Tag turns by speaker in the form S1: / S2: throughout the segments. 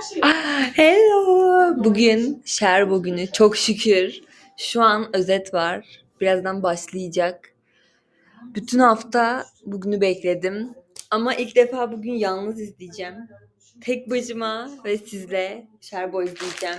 S1: şey.
S2: Ah, Hello. Bugün Şerbo günü. Çok şükür. Şu an özet var. Birazdan başlayacak. Bütün hafta bugünü bekledim. Ama ilk defa bugün yalnız izleyeceğim. Tek başıma ve sizle Şerbo izleyeceğim.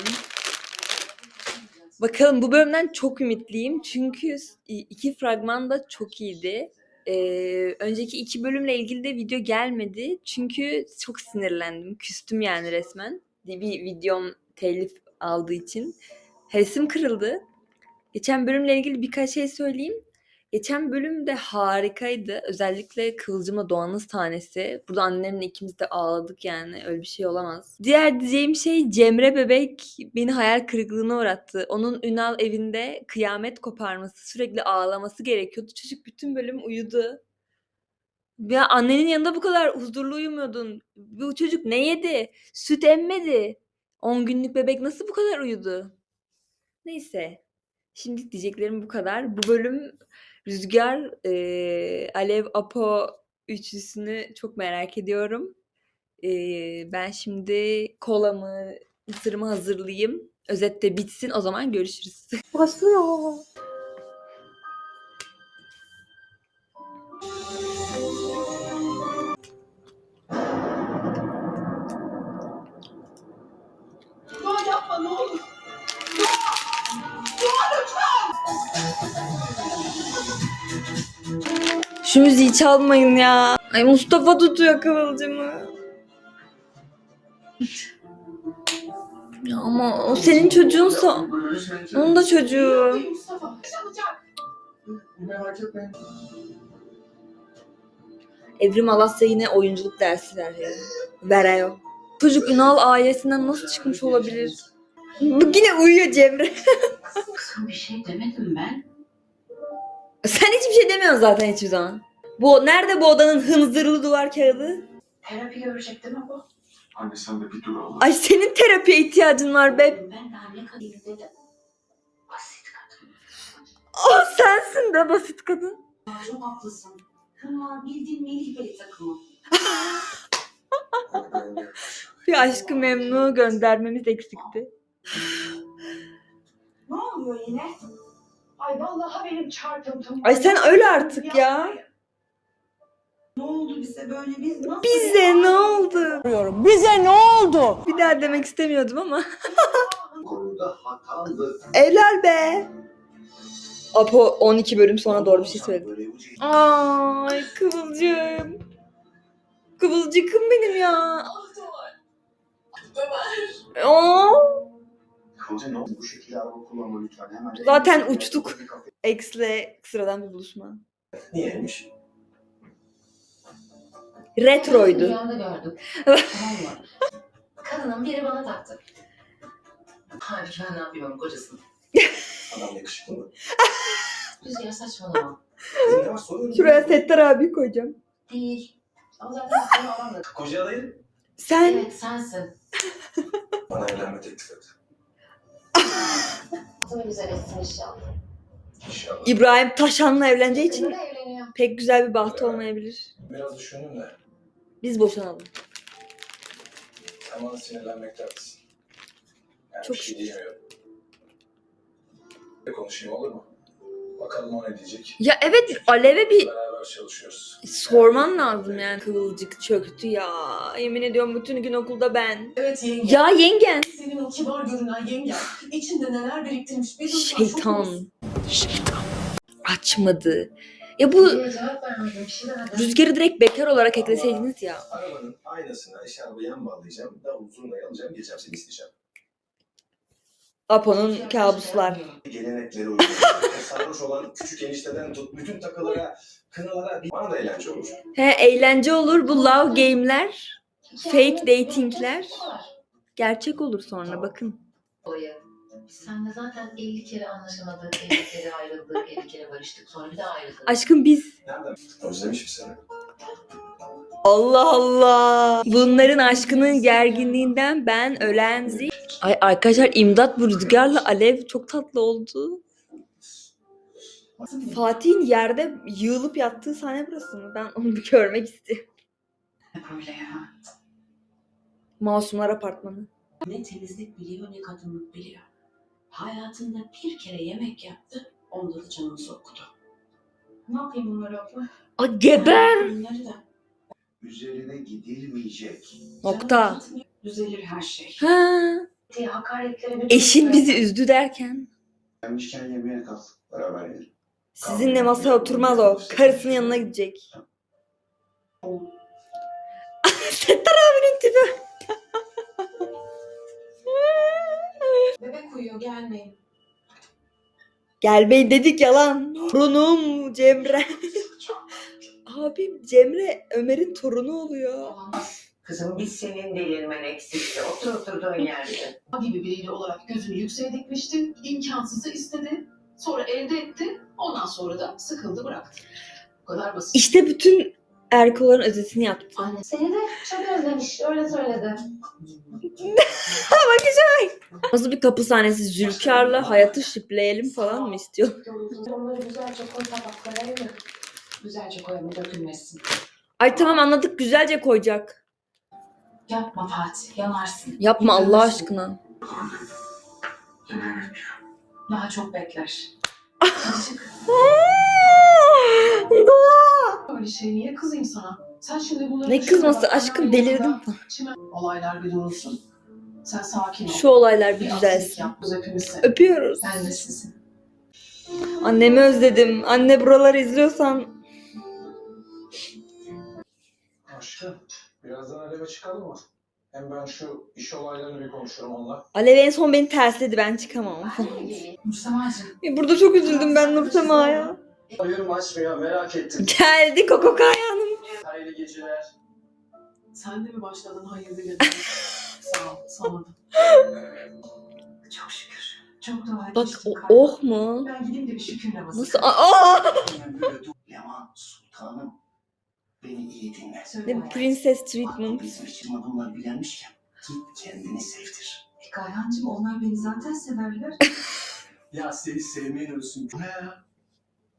S2: Bakalım bu bölümden çok ümitliyim. Çünkü iki fragman da çok iyiydi. Ee, önceki iki bölümle ilgili de video gelmedi. Çünkü çok sinirlendim. Küstüm yani resmen. Bir videom telif aldığı için. Hevesim kırıldı. Geçen bölümle ilgili birkaç şey söyleyeyim. Geçen bölüm de harikaydı. Özellikle Kıvılcım'la Doğan'ın tanesi. Burada annemle ikimiz de ağladık yani. Öyle bir şey olamaz. Diğer diyeceğim şey Cemre Bebek beni hayal kırıklığına uğrattı. Onun Ünal evinde kıyamet koparması, sürekli ağlaması gerekiyordu. Çocuk bütün bölüm uyudu. Ya annenin yanında bu kadar huzurlu uyumuyordun. Bu çocuk ne yedi? Süt emmedi. 10 günlük bebek nasıl bu kadar uyudu? Neyse. Şimdi diyeceklerim bu kadar. Bu bölüm Rüzgar, eee, Alev, Apo üçlüsünü çok merak ediyorum. Eee, ben şimdi kolamı, mısırımı hazırlayayım. Özet de bitsin. O zaman görüşürüz. Başlıyor. Şu müziği çalmayın ya. Ay Mustafa tutuyor kıvılcımı. Ya ama o senin çocuğunsa onun da çocuğu. Evrim Alasya yine oyunculuk dersi veriyor. Veriyor. Çocuk Ünal ailesinden nasıl çıkmış olabilir? Bu yine uyuyor Cemre.
S3: Bir şey demedim ben.
S2: Sen hiçbir şey demiyorsun zaten hiçbir zaman. Bu nerede bu odanın hınzırlı duvar kağıdı?
S3: Terapi görecek değil mi bu?
S4: Anne sen de bir dur Allah.
S2: Ay senin terapiye ihtiyacın var be.
S3: Ben daha ne kadar dedim. Basit kadın.
S2: Oh sensin de basit kadın.
S3: Çok haklısın. Kınlar bildiğin Melih Bey takımı.
S2: Bir aşkı memnu göndermemiz eksikti.
S1: Ne oluyor yine? Ay vallahi benim çarpıntım.
S2: Ay sen öyle artık ya.
S1: Bize böyle biz nasıl?
S2: Bize ne oldu?
S5: Bize ne oldu?
S2: Bir daha demek istemiyordum ama.
S4: Konuda hatalı.
S2: Be. Apo 12 bölüm sonra doğru bir şey söyledi. Ay Kıvılcım. Kıvılcıkım benim ya.
S1: Ömer.
S2: Oo. Zaten uçtuk. X'le sıradan bir buluşma.
S4: Niyeymiş?
S2: Retroydu.
S3: Rüyamda gördüm. tamam mı? Kadının biri bana taktı. Halbuki ben ne yapıyorum kocasını?
S4: Adam yakışıklı mı?
S3: Rüzgar saçmalama.
S4: Kızım ne var soruyorum.
S2: Şuraya Settar abi koyacağım.
S3: Değil. Ama zaten seni alamıyor.
S4: Koca adayım.
S2: Sen
S3: Evet sensin.
S4: Bana evlenme teklif et.
S3: Sana güzel etsin inşallah.
S4: İnşallah.
S2: İbrahim Taşan'la evleneceği için
S3: evleniyor.
S2: pek güzel bir bahtı olmayabilir.
S4: Biraz düşündüm de.
S2: Biz boşanalım.
S4: Sen bana sinirlenmekte haklısın. Yani
S2: Çok
S4: bir şey diyemiyorum. Bir konuşayım olur mu? Bakalım o ne diyecek.
S2: Ya evet Alev'e bir
S4: Beraber çalışıyoruz.
S2: sorman lazım yani. Kıvılcık çöktü ya. Yemin ediyorum bütün gün okulda ben.
S1: Evet yenge.
S2: Ya yengen.
S1: Senin o kibar görünen yengen içinde neler biriktirmiş bir duysan çok
S2: Şeytan.
S1: Olursun.
S2: Açmadı. Ya bu rüzgarı direkt bekar olarak ekleseydiniz ya.
S4: Arabanın aynasına eşarbı yan bağlayacağım. Davul zurnayı alacağım. Geleceğim seni isteyeceğim.
S2: Apo'nun kabuslar.
S4: Gelenekleri. O Sarhoş olan küçük enişteden tut. Bütün takılara, kınalara. bir- Bana da eğlence olur.
S2: He eğlence olur bu love game'ler. Fake datingler. Gerçek olur sonra bakın.
S3: Seninle zaten 50 kere anlaşamadık, 50 kere ayrıldık, 50 kere barıştık. Sonra bir daha ayrıldık.
S2: Aşkım biz.
S4: Nereden? Özlemişim seni.
S2: Allah Allah. Bunların aşkının gerginliğinden ben ölen zi- Ay arkadaşlar imdat bu rüzgarla alev çok tatlı oldu. Fatih'in yerde yığılıp yattığı sahne burası mı? Ben onu bir görmek istiyorum.
S3: Böyle ya.
S2: Masumlar Apartmanı.
S3: Ne temizlik biliyor ne kadınlık biliyor. Hayatında bir kere yemek yaptı. Onda da canımızı okudu. Ne yapayım bunları abla?
S2: A geber!
S3: Bunları da.
S4: Üzerine gidilmeyecek.
S2: Nokta.
S3: Düzelir her şey.
S2: Ha.
S3: Diye hakaretlere bir
S2: Eşin bizi üzdü derken.
S4: Gelmişken yemeğe kalk. Beraber yiyelim.
S2: Sizinle masaya oturmaz o. Karısının yanına gidecek.
S3: Bebek uyuyor gelmeyin.
S2: Gel bey dedik yalan. Torunum Cemre. Abim Cemre Ömer'in torunu oluyor.
S6: Kızım biz senin delirmen eksikti. Otur oturduğun yerde.
S1: gibi biriyle olarak gözünü yükseğe dikmişti. İmkansızı istedi. Sonra elde etti. Ondan sonra da sıkıldı bıraktı. Bu kadar basit.
S2: İşte bütün erkoların özetini yaptı.
S3: Anne seni de çok özlemiş. Öyle söyledi.
S2: Nasıl bir kapı sahnesi? Zülkar'la hayatı şipleyelim falan mı istiyor?
S3: Onları güzelce koy tabaklara mi? Güzelce koy ama dökülmesin.
S2: Ay tamam anladık güzelce koyacak.
S3: Yapma Fatih yanarsın.
S2: Yapma Allah aşkına.
S3: Daha çok bekler. Hadi çık.
S1: Öyle şey niye kızayım sana? Sen şimdi bunları
S2: ne kızması aşkım delirdim.
S1: olaylar bir durulsun. Sen sakin ol.
S2: Şu olaylar bir düzelsin. Öpüyoruz.
S1: Ben de sizin.
S2: Annemi özledim. Anne buraları izliyorsan
S4: Aşkım, birazdan Alev'e çıkalım mı? Hem ben şu iş olaylarını bir konuşurum onunla.
S2: Alev en son beni tersledi ben çıkamam.
S3: Mustamacığım.
S2: Burada çok üzüldüm ben Nursema'ya.
S4: Arıyorum açmıyor, merak ettim.
S2: Geldi Koko Kayan'ım.
S4: Hayırlı geceler.
S1: Sen de mi başladın hayırlı geceler? Sağ ol. Da.
S3: Çok şükür. Çok dua
S2: Bak
S3: etmiştim
S2: o, oh mu?
S1: Ben gideyim de bir şükür namazı.
S2: Nasıl? Aa!
S7: Leman sultanım beni iyi dinle.
S3: Söyle
S2: Ne princess
S7: Bak
S2: treatment.
S7: bizim için bunlar bilenmişken git kendini sevdir.
S3: E, Kayhancığım onlar beni zaten severler.
S4: Ya seni sevmeyen ölsün. Ne ya?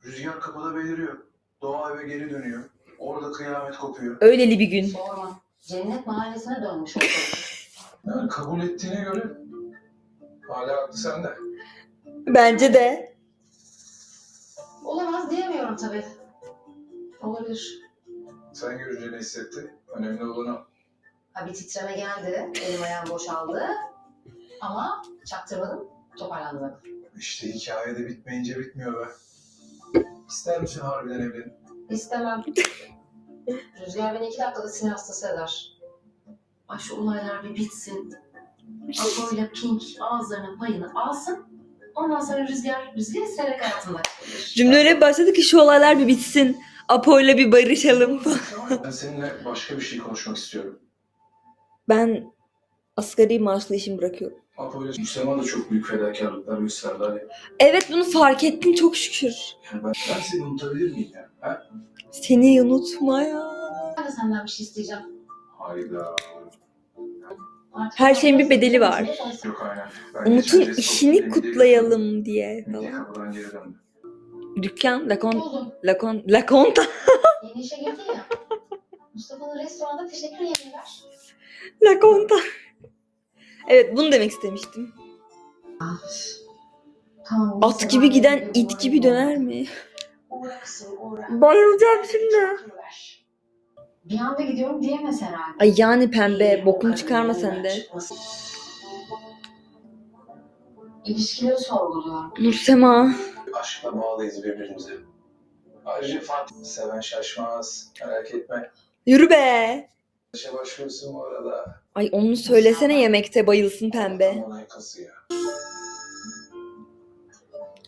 S4: Rüzgar kapıda beliriyor. Doğa eve geri dönüyor. Orada kıyamet kopuyor.
S2: Öyleli bir gün.
S3: Sorma. Cennet mahallesine dönmüş ortalık.
S4: Yani kabul ettiğine göre hala haklı sen de.
S2: Bence de.
S3: Olamaz diyemiyorum tabii. Olabilir.
S4: Sen görünce ne hissetti? Önemli olan o.
S3: Ha bir titreme geldi. Elim ayağım boşaldı. Ama çaktırmadım. Toparlandım.
S4: İşte hikaye de bitmeyince bitmiyor be. İster misin harbiden evlenin?
S3: İstemem. Rüzgar beni iki dakikada sinir hastası eder. Ay şu olaylar bir bitsin. Apo ile Pink ağızlarının payını alsın. Ondan sonra Rüzgar, Rüzgar seyrek hayatında.
S2: Cümle öyle başladı ki şu olaylar bir bitsin. Apo'yla bir barışalım.
S4: Ben seninle başka bir şey konuşmak istiyorum.
S2: Ben asgari maaşlı işimi bırakıyorum.
S4: Apo ile Müslüman da çok büyük fedakarlıklar gösterdi Ali.
S2: Evet bunu fark ettin çok şükür.
S4: Yani ben, ben seni unutabilir miyim ya? Ha?
S2: Seni unutma ya.
S3: Ben de senden bir şey isteyeceğim.
S4: Hayda.
S3: Artık
S2: Her şeyin bir bedeli var.
S4: Yok aynen. Ben
S2: Umut'un işini
S4: Medya-
S2: kutlayalım diye falan.
S4: kapıdan geri döndü.
S2: Dükkan, Lacon,
S3: Buldum.
S2: Lacon, Laconta,
S3: Yeni işe girdin ya. Mustafa'nın restoranda teşekkür yemeği ver.
S2: Laconta. Evet bunu demek istemiştim.
S3: Tamam.
S2: At gibi giden it gibi döner mi? Bayılacağım şimdi.
S3: Bir anda gidiyorum diyemez herhalde.
S2: Ay yani pembe bokunu çıkarma sen de.
S3: İlişkileri sorguluyorum.
S2: Nursema.
S4: Aşkla bağlıyız birbirimize. Ayrıca Fatih seven şaşmaz. Merak etme.
S2: Yürü be.
S4: İşe başlıyorsun bu arada.
S2: Ay onu söylesene yemekte bayılsın pembe.
S4: Ya.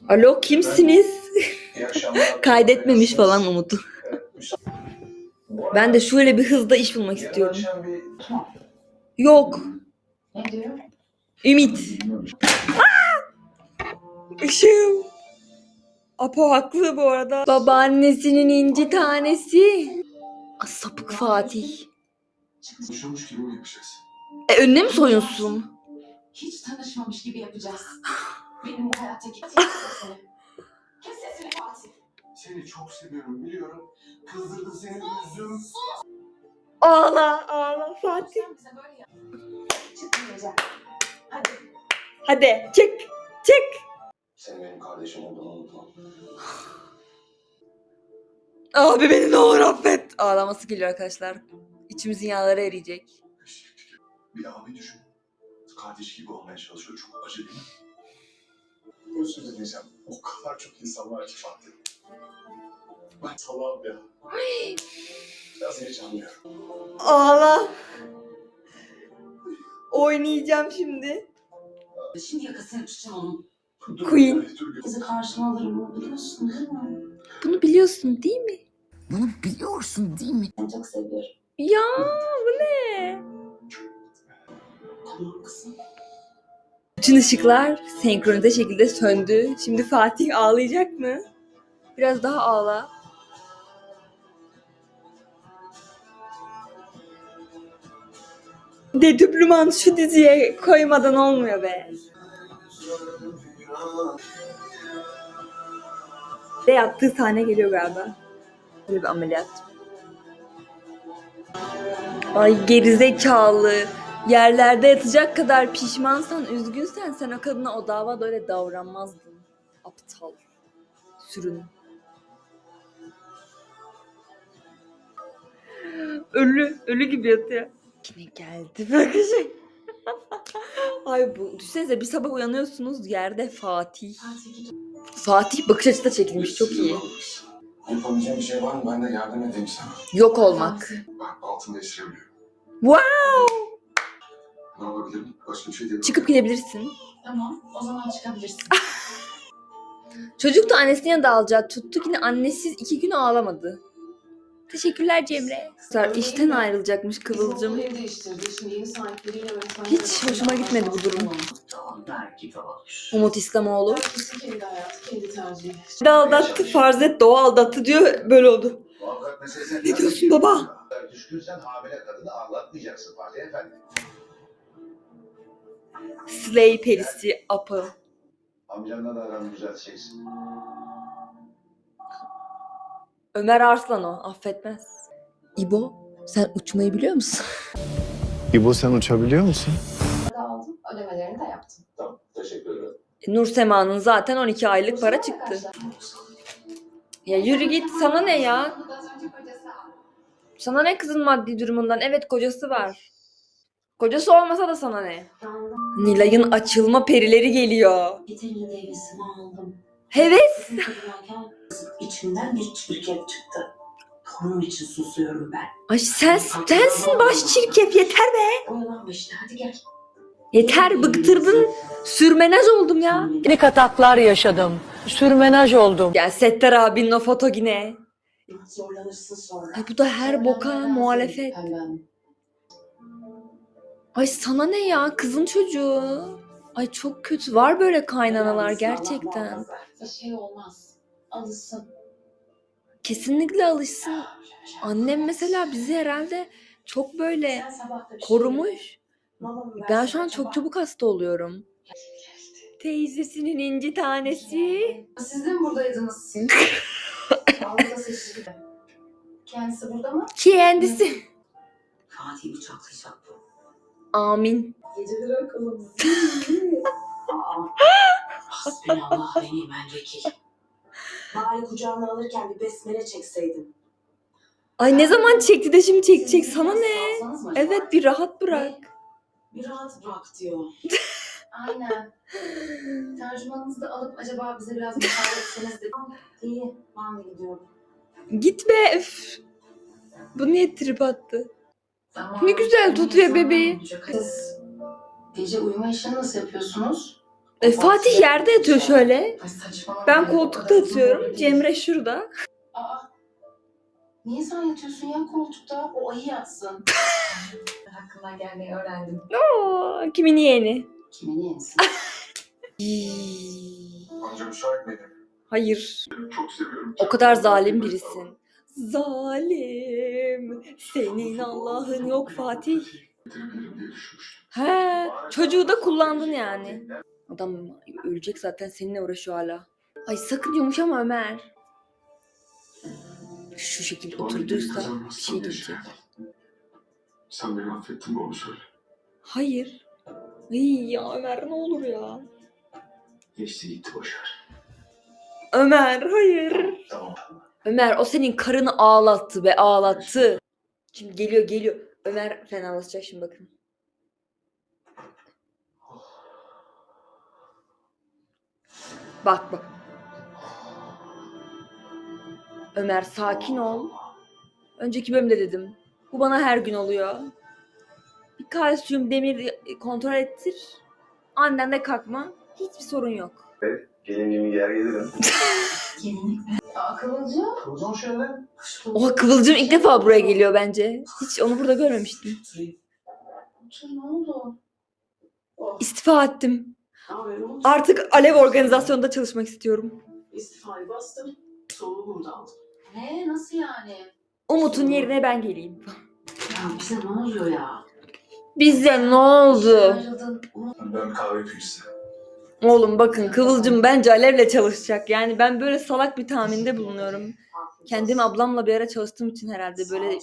S2: Alo kimsiniz?
S4: İyi akşamlar.
S2: Kaydetmemiş falan
S4: müsa- Bu arada
S2: Ben de şöyle bir hızda iş bulmak
S4: yarın
S2: istiyorum.
S4: akşam bir
S2: Yok.
S3: Ne diyor?
S2: Ümit. Işığım. Apo haklı bu arada. Babaannesinin inci tanesi. Sapık Fatih.
S4: Konuşulmuş gibi mi yapacağız?
S2: E önüne mi soyunsun?
S3: Hiç tanışmamış gibi yapacağız. Benim bu hayattaki tek sesini. Kes sesini Fatih.
S4: Seni çok seviyorum biliyorum. Kızdırdım seni üzdüm.
S2: Ağla ağla Fatih.
S3: Sen bize böyle yap. Çıkmayacak. Hadi.
S2: Hadi çık çık.
S4: Sen benim kardeşim olduğunu unutma.
S2: Abi beni ne olur affet. Ağlaması geliyor arkadaşlar. İçimizin yağları eriyecek.
S4: Bir abi düşün. Kardeş gibi olmaya çalışıyor. Çok acı değil mi? Özür dileyeceğim. O kadar çok insan var ki Fatih. Ben salağım ya. Biraz heyecanlıyorum.
S2: Ağla. Oynayacağım şimdi.
S3: Şimdi yakasını yapışacağım onun.
S2: Queen.
S3: Kızı karşıma alırım bunu biliyorsun değil mi?
S2: Bunu biliyorsun değil mi?
S7: Bunu biliyorsun değil mi?
S3: Seni çok seviyorum.
S2: Ya bu ne? Bütün ışıklar senkronize şekilde söndü. Şimdi Fatih ağlayacak mı? Biraz daha ağla. Dedüblüman şu diziye koymadan olmuyor be. De yattığı sahne geliyor galiba. Böyle bir ameliyat. Ay gerizekalı. Yerlerde yatacak kadar pişmansan, üzgünsen sen o kadına o davada öyle davranmazdın. Aptal. Sürün. Ölü, ölü gibi yatıyor. Yine geldi bakacak. Ay bu, düşünsenize bir sabah uyanıyorsunuz yerde Fatih. Fatih bakış açısı da çekilmiş çok iyi.
S4: Yapabileceğim bir şey var mı? Ben de yardım edeyim sana.
S2: Yok olmak.
S4: Bak altında değiştirebiliyorum.
S2: Wow!
S4: Ne yapabilirim? Başka bir şey değil.
S2: Çıkıp gidebilirsin.
S3: Tamam o zaman çıkabilirsin.
S2: Çocuk da annesinin yanında alacağı tuttu yine annesiz iki gün ağlamadı. Teşekkürler Cemre. İşten ayrılacakmış Kıvılcım.
S1: Ev değiştirdi. Şimdi yeni sahipleriyle
S2: Hiç hoşuma gitmedi bu durum.
S7: Belki de olur.
S2: Umut İslamoğlu.
S1: Herkesin kendi hayatı, kendi tercihi.
S2: De aldattı farz et Doğa aldattı diyor böyle oldu. Ne diyorsun baba?
S8: Düşkünsen hamile kadını anlatmayacaksın Fatih Efendi.
S2: Slay perisi apı.
S8: Amcanla da aranı düzelteceksin.
S2: Ömer Arslan o affetmez. İbo sen uçmayı biliyor musun?
S4: İbo sen uçabiliyor musun?
S3: aldım. Ödemelerini de yaptım.
S8: Tamam, teşekkür ederim.
S2: Nur Sema'nın zaten 12 aylık para çıktı. Ya yürü git sana ne ya? Sana ne kızın maddi durumundan? Evet kocası var. Kocası olmasa da sana ne? Nilay'ın açılma perileri geliyor.
S3: Yeterin devresini aldım.
S2: Heves.
S3: İçimden bir çirkef çıktı. Torun için susuyorum ben.
S2: Ay sen sensin baş çirkef yeter be.
S3: Oyalanma işte hadi gel.
S2: Yeter bıktırdın. Sürmenaj oldum ya.
S5: Panik ataklar yaşadım. Sürmenaj oldum.
S2: Ya Settar abinin o foto yine.
S3: Zorlanırsın sonra.
S2: Ay bu da her boka muhalefet. Ay sana ne ya kızın çocuğu. Ay çok kötü. Var böyle kaynanalar gerçekten.
S3: Bir şey olmaz. Alışsın.
S2: Kesinlikle alışsın. Annem mesela bizi herhalde çok böyle
S3: şey
S2: korumuş. Ben şu an çok çabuk hasta oluyorum. Teyzesinin inci tanesi.
S3: Siz de mi buradaydınız? Kendisi burada mı?
S2: Kendisi.
S3: Fatih bıçaklayacak bu.
S2: Amin.
S3: Geceleri akıllımız. Aa. Hasbinallah ve nimel vekil. Bari kucağına alırken bir besmele çekseydin.
S2: Ay ne zaman çekti de şimdi çekecek sana ne? Evet bir rahat bırak.
S3: Bir rahat bırak diyor. Aynen. Tercümanınızı da alıp acaba bize biraz müsaade etseniz de. Tamam, İyi, ben de gidiyorum.
S2: Git be. Üf. Bu niye trip attı?
S3: Tamam.
S2: Ne güzel tutuyor bebeği.
S3: Siz gece uyuma işini nasıl yapıyorsunuz?
S2: E, Fatih yerde yatıyor şöyle.
S3: Ay saçmalama.
S2: Ben koltukta yatıyorum. Cemre şurada.
S3: Aa. Niye sen yatıyorsun ya koltukta? O ayı yatsın. Hakkından gelmeyi öğrendim.
S2: Oo, kimin yeğeni?
S3: Kimin yenisi?
S4: Amca müsait miydi?
S2: Hayır.
S4: Çok seviyorum.
S2: O kadar zalim birisin. Zalim. Senin Allah'ın yok Fatih.
S4: Bitirebilirim diye düşünmüştüm.
S2: He, çocuğu da kullandın yani. Adam ölecek zaten seninle uğraşıyor hala. Ay sakın yumuşama Ömer. Şu şekilde oturduysa bir şey diyecek.
S4: Sen beni affettin mi onu söyle.
S2: Hayır. İyi ya Ömer ne olur ya.
S4: Geçti gitti boşver.
S2: Ömer hayır.
S4: Tamam.
S2: Ömer o senin karını ağlattı be ağlattı. Şimdi geliyor geliyor. Ömer fenalaşacak şimdi bakın. Bak bak. Ömer sakin ol. Önceki bölümde dedim. Bu bana her gün oluyor. Bir kalsiyum demir kontrol ettir. Annen de kalkma. Hiçbir sorun yok.
S8: Gelinliğimi giyer gelirim.
S3: Aa Kıvılcım.
S8: Kıvılcım geldin.
S2: Oha Kıvılcım ilk defa buraya geliyor bence. Hiç onu burada görmemiştim.
S3: Otur ne oldu?
S2: İstifa ettim. Artık Alev organizasyonda çalışmak istiyorum.
S1: İstifayı bastım. Soluğu burada aldım.
S3: Ne? Nasıl yani?
S2: Umut'un yerine ben geleyim.
S3: Ya bize ne oluyor ya?
S2: Bize ne oldu?
S3: Ayrıldın.
S4: Ben bir kahve yapayım size.
S2: Oğlum bakın Kıvılcım bence Alev'le çalışacak. Yani ben böyle salak bir tahminde bulunuyorum. Kendim ablamla bir ara çalıştığım için herhalde böyle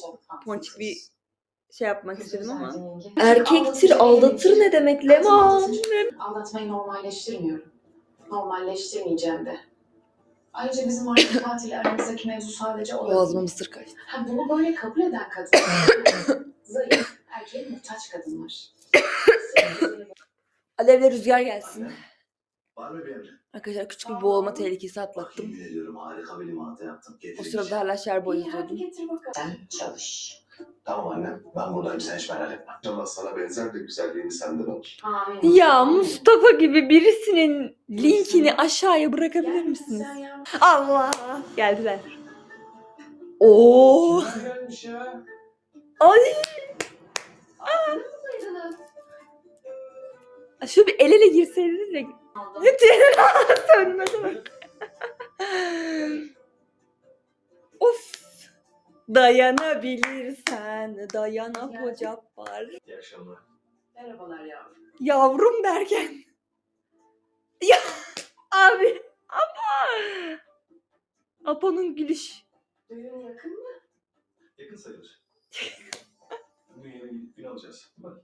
S2: ponçik bir şey yapmak istedim ama. Erkektir aldatır ne demek Leman?
S1: Aldatmayı normalleştirmiyorum. Normalleştirmeyeceğim de. Ayrıca bizim artık tatil aramızdaki mevzu sadece o
S2: Boğazıma mısır kaçtı.
S1: Ha, bunu böyle kabul eden kadınlar. Zayıf, erkeğe muhtaç kadınlar.
S2: Alev'le rüzgar gelsin.
S8: Var mı bir emri?
S2: Arkadaşlar küçük bir boğulma tehlikesi atlattım.
S8: Yemin ediyorum harika bir limonata yaptım.
S2: O
S8: Getireyim.
S2: sırada hala Şerbo izliyordum.
S8: Sen çalış. Tamam annem. Ben buradayım sen hiç merak etme. İnşallah sana benzer de güzelliğini senden alır.
S1: Amin.
S2: Ya Mustafa gibi birisinin linkini aşağıya bırakabilir misiniz? Allah geldiler. Oo.
S8: gelmiş ya.
S2: Ay
S3: Ayrıldın.
S2: şu bir el ele girseydiniz de. Sönmedi bak. of. Dayanabilirsen dayan Apo Cabbar.
S8: İyi akşamlar.
S1: Merhabalar yavrum.
S2: Yavrum derken. Ya abi. Apo. Apo'nun gülüş.
S1: Düğün yakın mı?
S4: Yakın sayılır. Bugün yine gidip gün alacağız. Bak.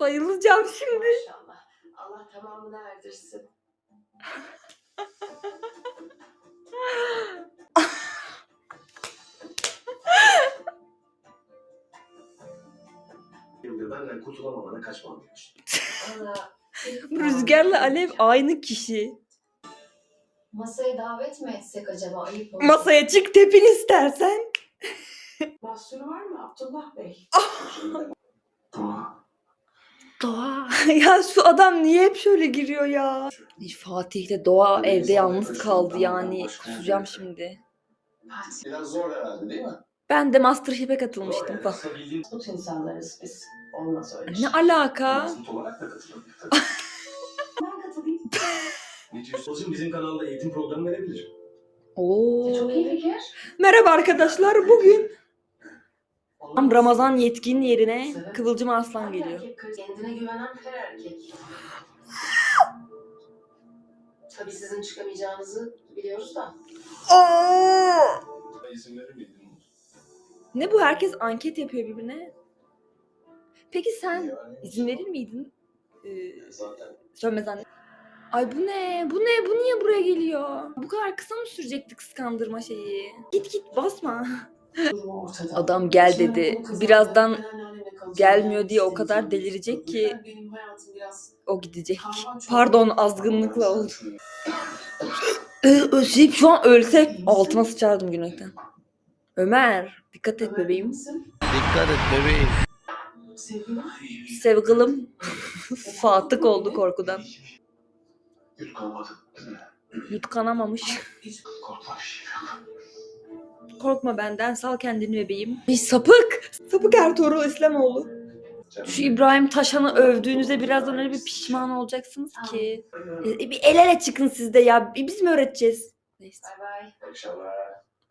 S2: Bayılacağım şimdi.
S1: Maşallah. Allah tamamını erdirsin.
S8: Şimdi benden kurtulamamana kaçmam demiş.
S2: Rüzgarla Alev aynı kişi.
S3: Masaya davet mi etsek acaba? Ayıp olur.
S2: Masaya çık tepin istersen.
S1: Mahsuru var mı Abdullah Bey?
S4: Doğa.
S2: Doğa. ya şu adam niye hep şöyle giriyor ya? Fatih'le Doğa evde yalnız kaldı yani. Kusacağım şimdi.
S8: Biraz zor herhalde değil mi?
S2: Ben de Masterchef'e katılmıştım falan.
S4: Aslında bildiğin
S1: Bu insanlarız biz. Olmaz öyle şey.
S2: Ne alaka?
S4: Masum olarak da katılabilir tabii.
S1: Ben katılayım.
S4: Ne diyorsun? Kızım bizim kanalda eğitim programı verebilir.
S2: Oo.
S1: Çok iyi fikir.
S2: Merhaba arkadaşlar. Bugün tam Ramazan yetkin yerine Kıvılcım Arslan
S1: Her
S2: geliyor.
S1: erkek Kendine güvenen her erkek. Tabii sizin çıkamayacağınızı biliyoruz da.
S4: Ben izin verir miydin?
S2: Ne bu? Herkes anket yapıyor birbirine. Peki sen izin verir miydin? Ee, sönmez anne. Ay bu ne? Bu ne? Bu niye buraya geliyor? Bu kadar kısa mı sürecekti kıskandırma şeyi? Git git basma. Adam gel dedi. Birazdan gelmiyor diye o kadar delirecek ki o gidecek. Pardon azgınlıkla oldu. Özleyip şu an ölsek altıma sıçardım gülmekten. Ömer dikkat et bebeğim.
S1: misin?
S5: Dikkat et bebeğim.
S1: Sevgilim.
S2: Sevgilim fatık oldu korkudan. Yutkanamamış.
S4: Korkma
S2: benden sal kendini bebeğim. Bir sapık. Sapık Ertuğrul İslamoğlu. Şu İbrahim Taşan'ı övdüğünüzde birazdan öyle bir pişman olacaksınız ki. E, bir el ele çıkın siz de ya. Biz mi öğreteceğiz? Neyse.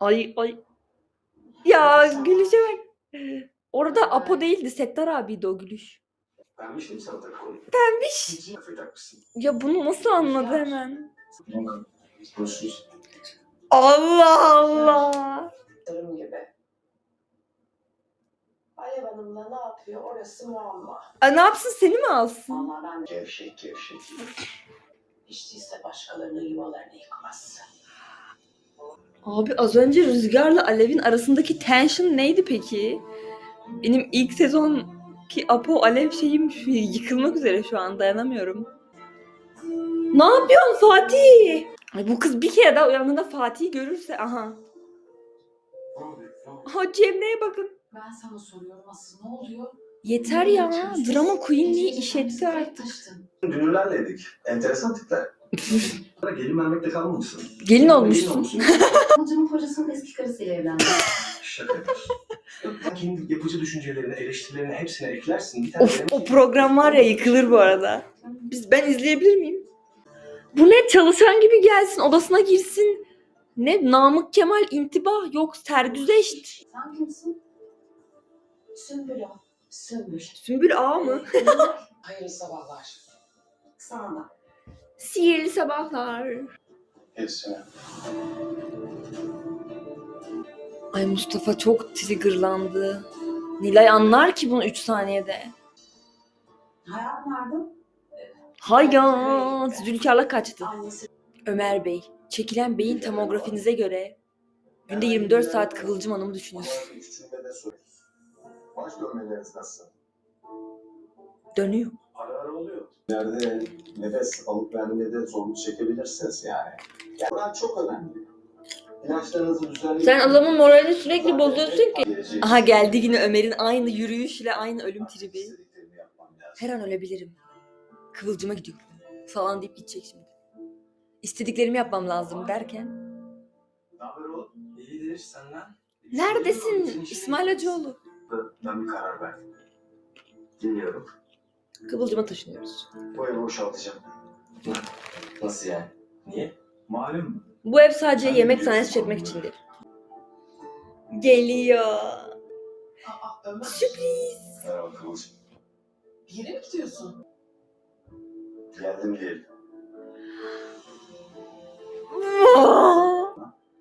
S2: Ay ay. Ya gülüşe bak. Orada Apo değildi Settar abiydi o gülüş.
S4: Beğenmiş miyim sana.
S2: Ya bunu nasıl anladı hemen?
S4: Görüşürüz.
S2: Allah Allah.
S1: Gibi. Alev
S9: Hanım'la ne yapıyor orası muamma.
S2: Aa, ne yapsın seni mi alsın?
S9: Vallahi ben
S8: Gevşek gevşek.
S9: hiç değilse başkalarının yuvalarını yıkmaz.
S2: Abi az önce Rüzgar'la Alev'in arasındaki tension neydi peki? Benim ilk sezonki Apo Alev şeyim şu- yıkılmak üzere şu an dayanamıyorum. Ne yapıyorsun Fatih? Ay bu kız bir kere daha uyandığında Fatih'i görürse aha. Aha Cemre'ye bakın.
S1: Ben sana soruyorum asıl ne oluyor?
S2: Yeter ya. Drama queenliği iş etti artık.
S8: Dünürlerleydik. Enteresan tipler. Gelin vermekle kalmamışsın.
S2: Gelin olmuşsun.
S3: Amcamın kocasının eski karısıyla evlendi.
S8: Şaka yapıyorsun. Kendi yapıcı düşüncelerini, eleştirilerini hepsine eklersin. Bir tane
S2: Of
S8: benim-
S2: o program var ya yıkılır bu arada. Biz ben izleyebilir miyim? Bu ne çalışan gibi gelsin odasına girsin. Ne Namık Kemal intibah yok sergüzeşt.
S3: Sen kimsin?
S9: Sümbül o. Sümbül.
S2: Sümbül Ağa mı?
S9: Hayırlı sabahlar.
S3: Sana da.
S2: Sihirli sabahlar.
S8: Hepsine.
S2: Ay Mustafa çok triggerlandı. Nilay anlar ki bunu 3 saniyede.
S9: Hayat nerede?
S2: Hayat Zülkar'la kaçtı.
S9: Annesi
S2: Ömer Bey, çekilen beyin tomografinize göre günde 24 saat Kıvılcım Hanım'ı düşünüyorsun.
S8: Soruyoruz. Baş dönmeleriniz nasıl?
S2: Dönüyor.
S8: Ara ara oluyor. Nerede nefes alıp vermede zorluk çekebilirsiniz yani. yani çok önemli. İlaçlarınızı düzenli...
S2: Sen adamın moralini sürekli bozuyorsun ki. Aha geldi yine Ömer'in aynı yürüyüşle aynı ölüm tribi. Her an ölebilirim. Kıvılcıma gidiyorum falan deyip gidecek şimdi. İstediklerimi yapmam lazım derken.
S8: İyidir senden.
S2: Neredesin İsmail Hacıoğlu?
S8: Ben bir karar verdim. Dinliyorum.
S2: Kıvılcıma taşınıyoruz.
S8: Bu evi boşaltacağım. Nasıl yani? Niye? Malum.
S2: Bu ev sadece yemek sahnesi çekmek içindir. Geliyor.
S1: Aa Ömer.
S2: Sürpriz.
S8: Merhaba Kıvılcım.
S1: Bir yere mi gidiyorsun?
S8: Geldim diyelim.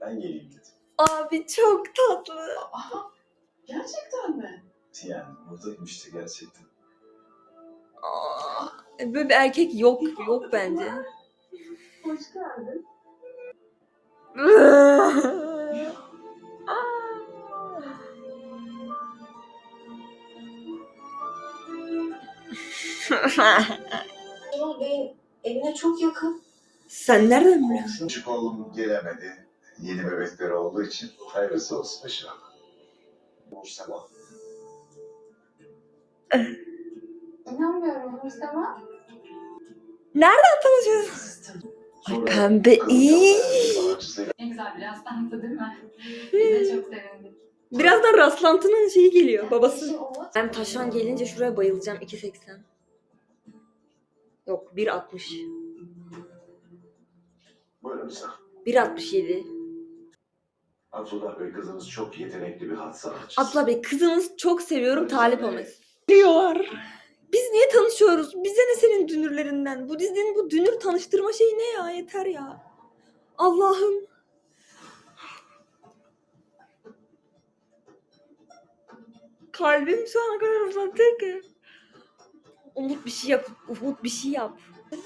S8: Ben geleyim dedim.
S2: Abi çok tatlı.
S1: Aha. Gerçekten mi?
S8: Yani buradayım işte gerçekten.
S2: Aa, Böyle bir erkek yok yok bence.
S1: Hoş geldin.
S9: Kemal Bey'in evine çok yakın.
S2: Sen nereden biliyorsun?
S8: Küçük oğlum gelemedi. Yeni bebekleri olduğu için hayırlısı olsun inşallah. Hoş sabah.
S3: İnanmıyorum Mustafa.
S2: Tanışıyorsun. Ay pembe iyi.
S1: Ne güzel bir rastlandı değil mi? Biz de çok sevindik.
S2: Birazdan rastlantının şeyi geliyor babası.
S9: Umut.
S2: Ben taşan gelince şuraya bayılacağım 2.80. Yok 1.60.
S8: Buyurun sen.
S2: 1.67.
S8: Abdullah Bey kızınız çok yetenekli bir hat sanatçısı.
S2: Abla Bey kızınız çok seviyorum talip olması. Diyorlar. Biz niye tanışıyoruz? Bize ne senin dünürlerinden? Bu dizinin bu dünür tanıştırma şeyi ne ya? Yeter ya. Allah'ım. Kalbim şu ana kadar uzattı ki. Umut bir şey yap. Umut bir şey yap.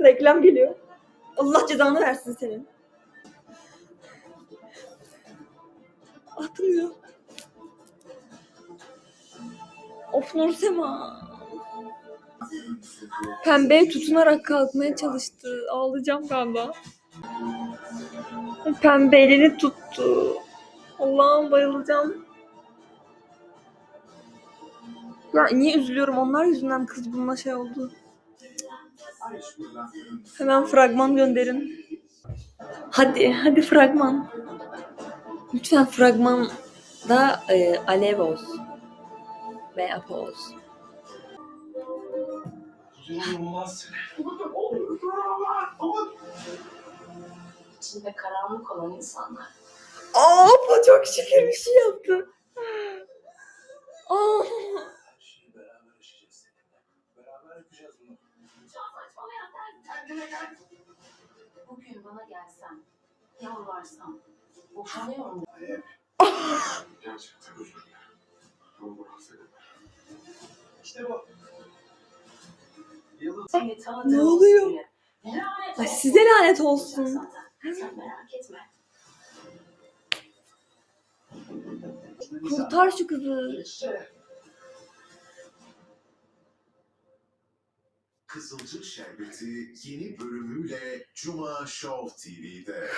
S2: Reklam geliyor. Allah cezanı versin senin. Atmıyor. Of Nursema. Pembeye tutunarak kalkmaya çalıştı. Ağlayacağım galiba. Pembe elini tuttu. Allah'ım bayılacağım. Ya niye üzülüyorum? Onlar yüzünden kız bununla şey oldu. Hemen fragman gönderin. Hadi, hadi fragman. Lütfen fragmanda e, Alev olsun. Ve Apo olsun.
S8: Olmaz.
S9: İçinde karanlık olan insanlar.
S2: Aa, Apo çok şükür bir şey yaptı. Aa.
S9: Bugün bana gelsen, yalvarsan, boşanıyorum
S8: Hayır.
S4: Gerçekten İşte bu. Yıldız
S2: Ne oluyor? Ay
S9: olsun.
S2: size lanet olsun.
S9: zaten. Sen merak etme.
S2: Kurtar şu kızı.
S10: Kızılcık Şerbeti yeni bölümüyle Cuma Show TV'de.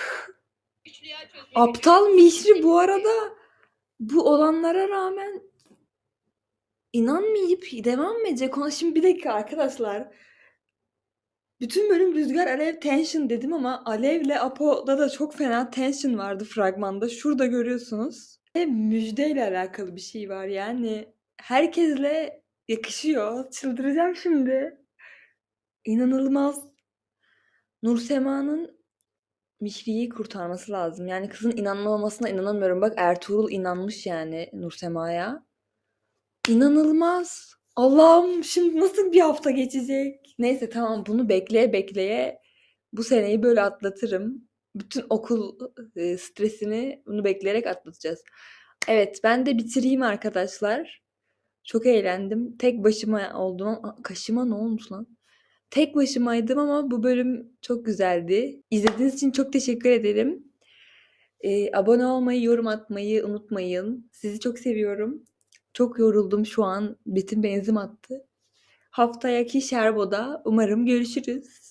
S2: Aptal Mişri bu arada bu olanlara rağmen inanmayıp devam mı edecek? Ona şimdi bir dakika arkadaşlar. Bütün bölüm Rüzgar Alev tension dedim ama Alev'le Apo'da da çok fena tension vardı fragmanda. Şurada görüyorsunuz. Ve müjdeyle alakalı bir şey var yani. Herkesle yakışıyor. Çıldıracağım şimdi. İnanılmaz. Nursema'nın Mişri'yi kurtarması lazım. Yani kızın inanmamasına inanamıyorum. Bak Ertuğrul inanmış yani Nursema'ya. İnanılmaz. Allah'ım şimdi nasıl bir hafta geçecek? Neyse tamam bunu bekleye bekleye bu seneyi böyle atlatırım. Bütün okul e, stresini bunu bekleyerek atlatacağız. Evet ben de bitireyim arkadaşlar. Çok eğlendim. Tek başıma oldum. Kaşıma ne olmuş lan? Tek başımaydım ama bu bölüm çok güzeldi. İzlediğiniz için çok teşekkür ederim. Ee, abone olmayı, yorum atmayı unutmayın. Sizi çok seviyorum. Çok yoruldum şu an. Bütün benzim attı. Haftayaki Şerbo'da umarım görüşürüz.